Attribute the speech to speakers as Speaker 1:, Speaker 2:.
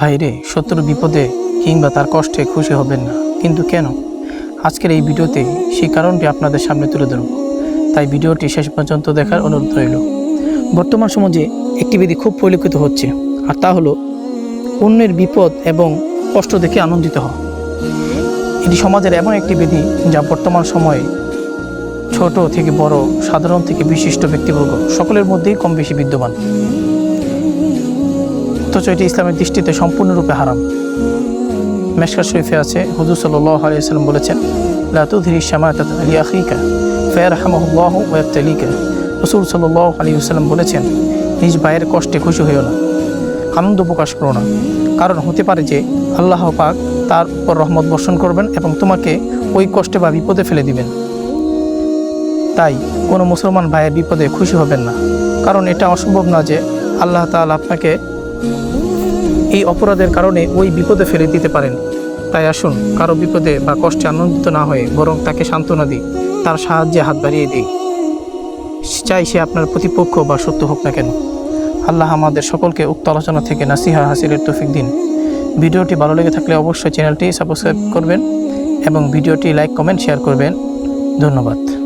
Speaker 1: ভাইরে শত্রু বিপদে কিংবা তার কষ্টে খুশি হবেন না। কিন্তু কেন? আজকের এই ভিডিওতে সেই কারণটি আপনাদের সামনে তুলে ধরব। তাই ভিডিওটি শেষ পর্যন্ত দেখার অনুরোধ রইল। বর্তমান সমাজে একটি বিধি খুব পরিলক্ষিত হচ্ছে, আর তা হলো অন্যের বিপদ এবং কষ্ট দেখে আনন্দিত হওয়া। এটি সমাজের এমন একটি বিধি যা বর্তমান সময়ে ছোট থেকে বড়, সাধারণ থেকে বিশিষ্ট ব্যক্তিবর্গ সকলের মধ্যেই কম বেশি বিদ্যমান। অথচ এটি ইসলামের দৃষ্টিতে সম্পূর্ণরূপে হারাম। মেশকার শরীফে আছে, হুজুর আলিয়াল্লাম বলেছেন লাতুধরি শামাত আলী রসুল সাল্লাহ আলী সাল্লাম বলেছেন, নিজ ভাইয়ের কষ্টে খুশি হইও না, আনন্দ প্রকাশ করো না। কারণ হতে পারে যে, আল্লাহ পাক তার উপর রহমত বর্ষণ করবেন এবং তোমাকে ওই কষ্টে বা বিপদে ফেলে দিবেন। তাই কোনো মুসলমান ভাইয়ের বিপদে খুশি হবেন না। কারণ এটা অসম্ভব না যে, আল্লাহ তাআলা আপনাকে এই অপরাধের কারণে ওই বিপদে ফেলে দিতে পারেন। তাই আসুন, কারও বিপদে বা কষ্টে আনন্দিত না হয়ে বরং তাকে সান্ত্বনা দিই, তার সাহায্যে হাত বাড়িয়ে দিই। চাই সে আপনার প্রতিপক্ষ বা সত্য হোক না কেন। আল্লাহ আমাদের সকলকে উক্ত আলোচনা থেকে নাসিহা হাসিলের তৌফিক দিন। ভিডিওটি ভালো লেগে থাকলে অবশ্যই চ্যানেলটি সাবস্ক্রাইব করবেন এবং ভিডিওটি লাইক, কমেন্ট, শেয়ার করবেন। ধন্যবাদ।